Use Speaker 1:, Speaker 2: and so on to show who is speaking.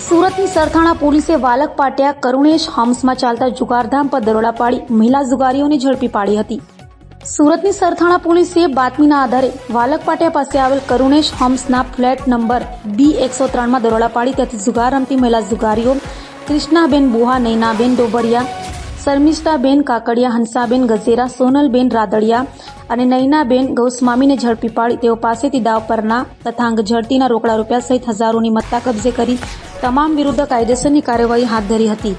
Speaker 1: સુરતની સરથાણા પોલીસે વાલક પાટિયા કરુણેશ હમ્સમાં ચાલતા જુગારધામ પર દરોડા પાડી મહિલા જુગારીઓને ઝડપી પાડી હતી. સુરતની સરથાણા પોલીસે બાતમીના આધારે વાલક પાટિયા પાસે આવેલ કરુણેશ હમ્સના ફ્લેટ નંબર બી એકસો ત્રણમાં દરોડા પાડી ત્યાંથી જુગાર રમતી મહિલા જુગારીઓ કૃષ્ણાબેન બુહા, નૈનાબેન ડોબરિયા, શર્મિષ્ઠાબેન કાકડિયા, હંસાબેન ગજેરા, સોનલબેન રાદડિયા અને નૈનાબેન ગૌસ્વામીને ઝડપી પાડી તેઓ પાસેથી દાવ પરના તથા અંગ ઝડતીના રોકડા રૂપિયા સહિત હજારોની મત્તા કબજે કરી તમામ વિરુદ્ધ કાયદેસરની કાર્યવાહી હાથ ધરી હતી.